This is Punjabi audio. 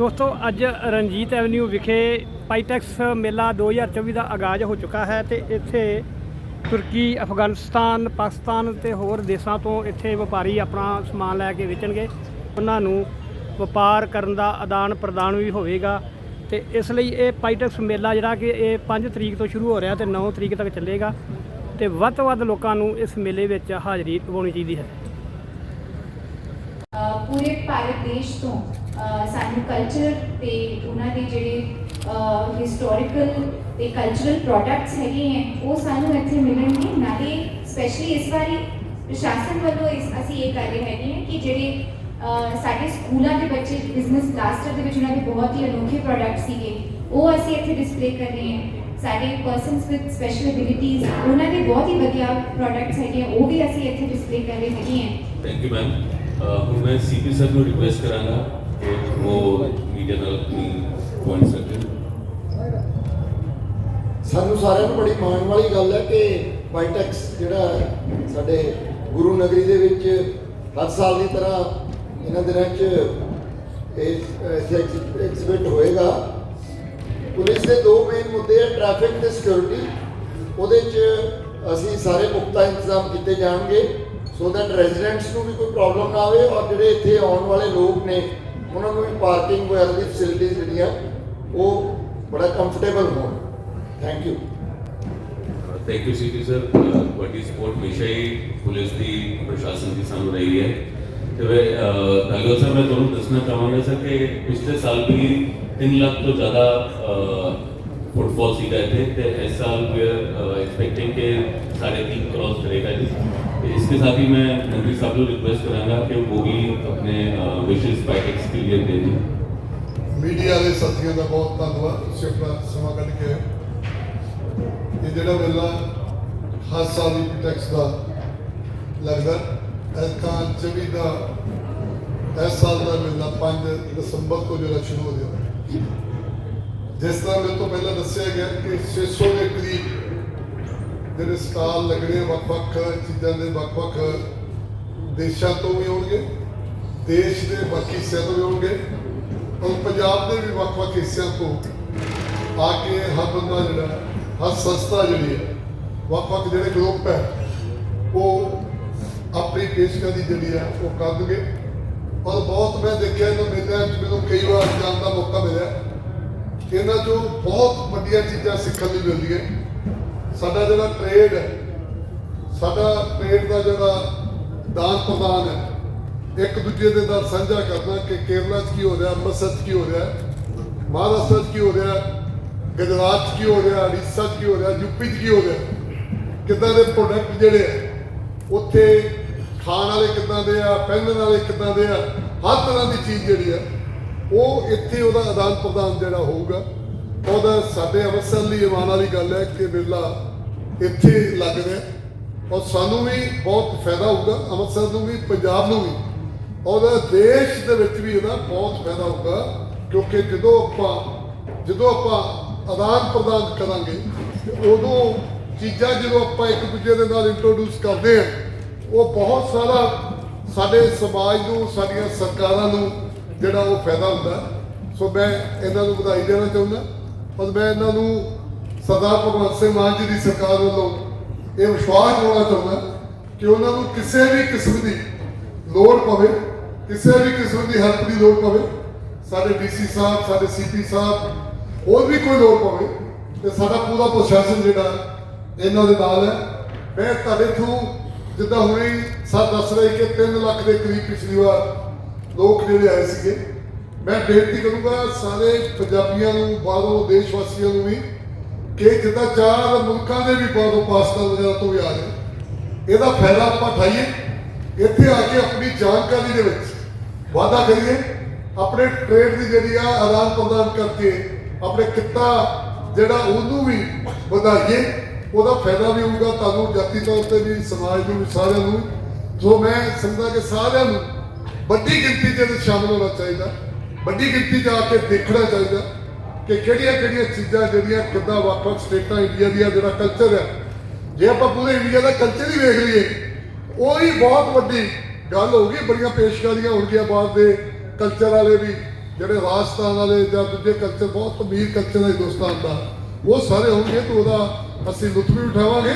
ਦੋਸਤੋ, ਅੱਜ ਰਣਜੀਤ ਐਵਨਿਊ ਵਿਖੇ ਪਾਈਟੈਕਸ ਮੇਲਾ 2024 ਦਾ ਆਗਾਜ਼ ਹੋ ਚੁੱਕਾ ਹੈ ਤੇ ਇੱਥੇ ਤੁਰਕੀ, ਅਫਗਾਨਿਸਤਾਨ, ਪਾਕਿਸਤਾਨ ਤੇ ਹੋਰ ਦੇਸ਼ਾਂ ਤੋਂ ਇੱਥੇ ਵਪਾਰੀ ਆਪਣਾ ਸਮਾਨ ਲੈ ਕੇ ਵੇਚਣਗੇ। ਉਹਨਾਂ ਨੂੰ ਵਪਾਰ ਕਰਨ ਦਾ ਆਦਾਨ ਪ੍ਰਦਾਨ ਵੀ ਹੋਵੇਗਾ ਤੇ ਇਸ ਲਈ ਇਹ ਪਾਈਟੈਕਸ ਮੇਲਾ ਜਿਹੜਾ ਕਿ ਇਹ 5 ਤਰੀਕ ਤੋਂ ਸ਼ੁਰੂ ਹੋ ਰਿਹਾ ਤੇ 9 ਤਰੀਕ ਤੱਕ ਚੱਲੇਗਾ ਤੇ ਵੱਧ ਤੋਂ ਵੱਧ ਲੋਕਾਂ ਨੂੰ ਇਸ ਮੇਲੇ ਵਿੱਚ ਹਾਜ਼ਰੀ ਪਾਉਣੀ ਚਾਹੀਦੀ ਹੈ। ਪੂਰੇ ਭਾਰਤ ਦੇਸ਼ ਤੋਂ ਸਾਨੂੰ ਕਲਚਰ ਤੇ ਉਹਨਾਂ ਦੇ ਜਿਹੜੇ ਹਿਸਟੋਰੀਕਲ ਤੇ ਕਲਚਰਲ ਪ੍ਰੋਡਕਟਸ ਹੈਗੇ ਹੈ ਉਹ ਸਾਨੂੰ ਇੱਥੇ ਮਿਲਣਗੇ। ਨਾਲੇ ਸਪੈਸ਼ਲੀ ਇਸ ਵਾਰੀ ਪ੍ਰਸ਼ਾਸਨ ਵੱਲੋਂ ਇਸ ਅਸੀਂ ਇਹ ਕਰ ਰਹੇ ਹੈਗੇ ਹਾਂ ਕਿ ਜਿਹੜੇ ਸਾਡੇ ਸਕੂਲਾਂ ਦੇ ਬੱਚੇ ਬਿਜ਼ਨਸ ਕਲਾਸਟਰ ਦੇ ਵਿੱਚ ਉਹਨਾਂ ਦੇ ਬਹੁਤ ਹੀ ਅਨੋਖੇ ਪ੍ਰੋਡਕਟ ਸੀਗੇ ਉਹ ਅਸੀਂ ਇੱਥੇ ਡਿਸਪਲੇ ਕਰ ਰਹੇ ਹਾਂ। ਸਾਡੇ ਪਰਸਨਸ ਵਿਦ ਸਪੈਸ਼ਲ ਐਬਿਲਿਟੀਜ਼ ਉਹਨਾਂ ਦੇ ਬਹੁਤ ਹੀ ਵਧੀਆ ਪ੍ਰੋਡਕਟਸ ਹੈਗੇ ਆ, ਉਹ ਵੀ ਅਸੀਂ ਇੱਥੇ ਡਿਸਪਲੇ ਕਰ ਰਹੇ ਹੈਗੇ ਹਾਂ। ਥੈਂਕ ਯੂ ਮੈਮ ਹੁਣ ਮੈਂ ਸੀਪੀ ਸਰ ਨੂੰ ਰਿਕੁਐਸਟ ਕਰਾਂਗਾ। ਕਿ ਉਹ ਮੀਡੀਆ ਨਾਲ ਆਪਣੀ ਪੁਆਇੰਟਸ ਰੱਖਣ ਸਾਨੂੰ ਸਾਰਿਆਂ ਨੂੰ ਬੜੀ ਮਾਣ ਵਾਲੀ ਗੱਲ ਹੈ ਕਿ ਬਾਈਟੈਕਸ ਜਿਹੜਾ ਸਾਡੇ ਗੁਰੂ ਨਗਰੀ ਦੇ ਵਿੱਚ ਹਰ ਸਾਲ ਦੀ ਤਰ੍ਹਾਂ ਇਹਨਾਂ ਦਿਨਾਂ 'ਚ ਇਹ ਇੱਥੇ ਹੋਏਗਾ। ਪੁਲਿਸ ਦੇ ਦੋ ਮੇਨ ਮੁੱਦੇ ਆ ਟ੍ਰੈਫਿਕ ਤੇ ਸਿਕਿਉਰਿਟੀ ਉਹਦੇ 'ਚ ਅਸੀਂ ਸਾਰੇ ਪੁਖਤਾ ਇੰਤਜ਼ਾਮ ਕੀਤੇ ਜਾਣਗੇ। ਸੋ ਦੈਟ ਰੈਜ਼ੀਡੈਂਟਸ ਨੂੰ ਵੀ ਕੋਈ ਪ੍ਰੋਬਲਮ ਨਾ ਆਵੇ ਔਰ ਜਿਹੜੇ ਇੱਥੇ ਆਉਣ ਵਾਲੇ ਲੋਕ ਨੇ ਉਹਨਾਂ ਨੂੰ ਵੀ ਪਾਰਕਿੰਗ ਵਗੈਰਾ ਦੀ ਫੈਸਿਲਿਟੀਜ਼ ਜਿਹੜੀਆਂ ਉਹ ਬੜਾ ਕੰਫਰਟੇਬਲ ਹੋਣ thank you thank you CP sir ਤੁਹਾਡੀ ਸਪੋਰਟ ਹਮੇਸ਼ਾ ਹੀ ਪੁਲਿਸ ਦੀ ਪ੍ਰਸ਼ਾਸਨ ਦੀ ਸਾਨੂੰ ਰਹੀ ਹੈ ਤੇ ਵੇ ਧਾਲੀਵਾਲ ਸਰ ਮੈਂ ਤੁਹਾਨੂੰ ਦੱਸਣਾ ਚਾਹਾਂਗਾ ਸਰ ਕਿ ਪਿਛਲੇ ਸਾਲ ਵੀ 3 ਲੱਖ ਤੋਂ ਜ਼ਿਆਦਾ ਫੁੱਟਫਾਲ ਸੀਗਾ ਇੱਥੇ ਤੇ ਇਸ ਸਾਲ ਵੀ ਆਰ ਐਕਸਪੈਕਟਿੰਗ ਕਿ साढ़े तीन क्रॉस करेगा जी तो इसके साथ ही मैं मंत्री साहब को रिक्वेस्ट करांगा कि वो भी अपने विशेष पैकेट्स के लिए दे दें ਮੀਡੀਆ ਦੇ ਸਾਥੀਆਂ ਦਾ ਬਹੁਤ ਧੰਨਵਾਦ ਤੁਸੀਂ ਆਪਣਾ ਸਮਾਂ ਕੱਢ ਕੇ ਆਏ। ਇਹ ਜਿਹੜਾ ਮੇਲਾ ਹਰ ਸਾਲ ਦੀ ਟੈਕਸ ਦਾ ਲੱਗਦਾ ਐਲਕਾਂ 24 ਦਾ ਇਸ ਸਾਲ ਦਾ ਮੇਲਾ 5 ਦਸੰਬਰ ਤੋਂ ਜਿਹੜਾ ਸ਼ੁਰੂ ਹੋ ਗਿਆ ਜਿਸ ਤਰ੍ਹਾਂ ਮੇਰੇ ਤੋਂ ਪਹਿਲਾਂ ਦੱਸਿਆ ਗਿਆ ਕਿ 600 ਦੇ ਕਰੀਬ ਜਿਹੜੇ ਸਟਾਲ ਲੱਗਣੇ ਵੱਖ-ਵੱਖ ਚੀਜ਼ਾਂ ਦੇ ਵੱਖ-ਵੱਖ ਦੇਸ਼ਾਂ ਤੋਂ ਵੀ ਆਉਣਗੇ, ਦੇਸ਼ ਦੇ ਬਾਕੀ ਹਿੱਸਿਆਂ ਤੋਂ ਵੀ ਆਉਣਗੇ ਔਰ ਪੰਜਾਬ ਦੇ ਵੀ ਵੱਖ-ਵੱਖ ਹਿੱਸਿਆਂ ਤੋਂ ਆ ਕੇ ਹਰ ਬੰਦਾ ਜਿਹੜਾ, ਹਰ ਸੰਸਥਾ ਜਿਹੜੀ ਹੈ, ਵੱਖ-ਵੱਖ ਜਿਹੜੇ ਗਰੁੱਪ ਹੈ, ਉਹ ਆਪਣੀ ਪੇਸ਼ਕਸ਼ ਜਿਹੜੀ ਹੈ, ਉਹ ਕਰਨਗੇ। ਔਰ ਬਹੁਤ ਮੈਂ ਦੇਖਿਆ ਇਹਨਾਂ ਮੇਲਿਆਂ 'ਚ ਮੈਨੂੰ ਕਈ ਵਾਰ ਜਾਣ ਦਾ ਮੌਕਾ ਮਿਲਿਆ। ਕਿ ਇਹਨਾਂ 'ਚੋਂ ਬਹੁਤ ਵੱਡੀਆਂ ਚੀਜ਼ਾਂ ਸਿੱਖਣ ਨੂੰ ਮਿਲਦੀਆਂ। ਸਾਡਾ ਜਿਹੜਾ ਟ੍ਰੇਡ ਹੈ, ਸਾਡਾ ਟ੍ਰੇਡ ਦਾ ਜਿਹੜਾ ਦਾਨ ਪ੍ਰਦਾਨ ਹੈ, ਇੱਕ ਦੂਜੇ ਦੇ ਨਾਲ ਸਾਂਝਾ ਕਰਨਾ ਕਿ ਕੇਰਲਾ 'ਚ ਕੀ ਹੋ ਰਿਹਾ, ਅੰਮ੍ਰਿਤਸਰ 'ਚ ਕੀ ਹੋ ਰਿਹਾ, ਮਹਾਰਾਸ਼ਟਰ 'ਚ ਕੀ ਹੋ ਰਿਹਾ, ਗੁਜਰਾਤ 'ਚ ਕੀ ਹੋ ਰਿਹਾ, ਉੜੀਸਾ 'ਚ ਕੀ ਹੋ ਰਿਹਾ ਯੂਪੀ 'ਚ ਕੀ ਹੋ ਰਿਹਾ, ਕਿੱਦਾਂ ਦੇ ਪ੍ਰੋਡਕਟ ਜਿਹੜੇ ਆ ਉੱਥੇ ਖਾਣ ਵਾਲੇ ਕਿੱਦਾਂ ਦੇ ਆ, ਪਹਿਨਣ ਵਾਲੇ ਕਿੱਦਾਂ ਦੇ ਆ, ਹਰ ਤਰ੍ਹਾਂ ਦੀ ਚੀਜ਼ ਜਿਹੜੀ ਆ ਉਹ ਇੱਥੇ ਉਹਦਾ ਆਦਾਨ ਪ੍ਰਦਾਨ ਜਿਹੜਾ ਹੋਊਗਾ, ਉਹਦਾ ਸਾਡੇ ਅੰਮ੍ਰਿਤਸਰ ਲਈ ਇਮਾਨ ਵਾਲੀ ਗੱਲ ਹੈ ਕਿ ਮੇਲਾ ਇੱਥੇ ਲੱਗ ਰਿਹਾ ਔਰ ਸਾਨੂੰ ਵੀ ਬਹੁਤ ਫਾਇਦਾ ਹੋਊਗਾ, ਅੰਮ੍ਰਿਤਸਰ ਨੂੰ ਵੀ, ਪੰਜਾਬ ਨੂੰ ਵੀ। ਔਰ ਦੇਸ਼ ਦੇ ਵਿੱਚ ਵੀ ਇਹਦਾ ਬਹੁਤ ਫਾਇਦਾ ਹੋਊਗਾ, ਕਿਉਂਕਿ ਜਦੋਂ ਆਪਾਂ ਜਦੋਂ ਆਪਾਂ ਆਦਾਨ ਪ੍ਰਦਾਨ ਕਰਾਂਗੇ ਉਦੋਂ ਚੀਜ਼ਾਂ ਜਦੋਂ ਆਪਾਂ ਇੱਕ ਦੂਜੇ ਦੇ ਨਾਲ ਇੰਟਰੋਡਿਊਸ ਕਰਦੇ ਆ ਉਹ ਬਹੁਤ ਸਾਰਾ ਸਾਡੇ ਸਮਾਜ ਨੂੰ, ਸਾਡੀਆਂ ਸਰਕਾਰਾਂ ਨੂੰ ਜਿਹੜਾ ਉਹ ਫਾਇਦਾ ਹੁੰਦਾ। ਸੋ ਮੈਂ ਇਹਨਾਂ ਨੂੰ ਵਧਾਈ ਦੇਣਾ ਚਾਹੁੰਦਾ, ਔਰ ਮੈਂ ਇਹਨਾਂ ਨੂੰ ਸਰਦਾਰ ਭਗਵੰਤ ਸਿੰਘ ਮਾਨ ਜੀ ਦੀ ਸਰਕਾਰ ਵੱਲੋਂ ਇਹ ਵਿਸ਼ਵਾਸ ਹੋਣਾ ਚਾਹੁੰਦਾ ਕਿ ਉਹਨਾਂ ਨੂੰ ਕਿਸੇ ਵੀ ਕਿਸਮ ਦੀ ਲੋੜ ਪਵੇ, ਕਿਸੇ ਵੀ ਕਿਸਮ ਦੀ ਹੈਲਪ ਦੀ ਲੋੜ ਪਵੇ, ਸਾਡੇ ਡੀਸੀ ਸਾਹਿਬ, ਸਾਡੇ ਸੀਪੀ ਸਾਹਿਬ, ਹੋਰ ਵੀ ਕੋਈ ਲੋੜ ਪਵੇ, ਤੇ ਸਾਡਾ ਪੂਰਾ ਪ੍ਰਸ਼ਾਸਨ ਜਿਹੜਾ ਇਹਨਾਂ ਦੇ ਨਾਲ ਹੈ। ਮੈਂ ਤੁਹਾਡੇ ਥਰੂ ਜਿੱਦਾਂ ਹੁਣੇ ਹੀ ਸਰ ਦੱਸ ਰਹੇ ਕਿ 3 ਲੱਖ ਦੇ ਕਰੀਬ ਪਿਛਲੀ ਵਾਰ ਲੋਕ ਜਿਹੜੇ ਆਏ ਸੀਗੇ, ਮੈਂ ਬੇਨਤੀ ਕਰੂੰਗਾ ਸਾਰੇ ਪੰਜਾਬੀਆਂ ਨੂੰ, ਬਾਹਰੋਂ ਦੇਸ਼ ਵਾਸੀਆਂ ਨੂੰ ਵੀ ਕਿ ਜਿੱਦਾਂ ਚਾਰ ਮੁਲਕਾਂ ਦੇ ਵੀ ਬਾਹਰੋਂ ਪਾਕਿਸਤਾਨ ਵਗੈਰਾ ਤੋਂ ਵੀ ਆ ਰਹੇ ਇਹਦਾ ਫਾਇਦਾ ਆਪਾਂ ਉਠਾਈਏ। ਇੱਥੇ ਆ ਕੇ ਆਪਣੀ ਜਾਣਕਾਰੀ ਦੇ ਵਿੱਚ ਵਾਅਦਾ ਕਰੀਏ। ਆਪਣੇ ਟ੍ਰੇਡ ਦੀ ਜਿਹੜੀ ਆ ਆਦਾਨ ਪ੍ਰਦਾਨ ਕਰਕੇ ਆਪਣੇ ਕਿੱਤਾ ਜਿਹੜਾ ਉਹਨੂੰ ਵੀ ਵਧਾਈਏ, ਉਹਦਾ ਫਾਇਦਾ ਵੀ ਹੋਊਗਾ ਤੁਹਾਨੂੰ ਜਾਤੀ ਤੌਰ ਤੇ ਵੀ, ਸਮਾਜ ਨੂੰ ਵੀ, ਸਾਰਿਆਂ ਨੂੰ ਜੋ ਮੈਂ ਸਮਝਦਾ ਕਿ ਸਾਰਿਆਂ ਨੂੰ ਵੱਡੀ ਗਿਣਤੀ ਦੇ ਵਿੱਚ ਸ਼ਾਮਲ ਹੋਣਾ ਚਾਹੀਦਾ। ਵੱਡੀ ਗਿਣਤੀ 'ਚ ਆ ਕੇ ਦੇਖਣਾ ਚਾਹੀਦਾ। ਕਿ ਕਿਹੜੀਆਂ ਕਿਹੜੀਆਂ ਚੀਜ਼ਾਂ ਜਿਹੜੀਆਂ ਕਿੱਦਾਂ ਵੱਖ-ਵੱਖ ਸਟੇਟਾਂ ਇੰਡੀਆ ਦੀਆਂ ਜਿਹੜਾ ਕਲਚਰ ਹੈ, ਜੇ ਆਪਾਂ ਪੂਰੇ ਇੰਡੀਆ ਦਾ ਕਲਚਰ ਹੀ ਵੇਖ ਲਈਏ, ਉਹ ਹੀ ਬਹੁਤ ਵੱਡੀ ਗੱਲ ਹੋਊਗੀ ਬੜੀਆਂ ਪੇਸ਼ਕਾਰੀਆਂ ਹੋਣਗੀਆਂ ਬਾਅਦ ਦੇ ਕਲਚਰ ਵਾਲੇ ਵੀ, ਜਿਹੜੇ ਰਾਜਸਥਾਨ ਵਾਲੇ ਜਾਂ ਦੂਜੇ ਕਲਚਰ ਬਹੁਤ ਅਮੀਰ ਕਲਚਰ ਹੈ ਹਿੰਦੁਸਤਾਨ ਦਾ, ਉਹ ਸਾਰੇ ਹੋਣਗੇ, ਤਾਂ ਉਹਦਾ ਅਸੀਂ ਲੁਤਫ ਵੀ ਉਠਾਵਾਂਗੇ।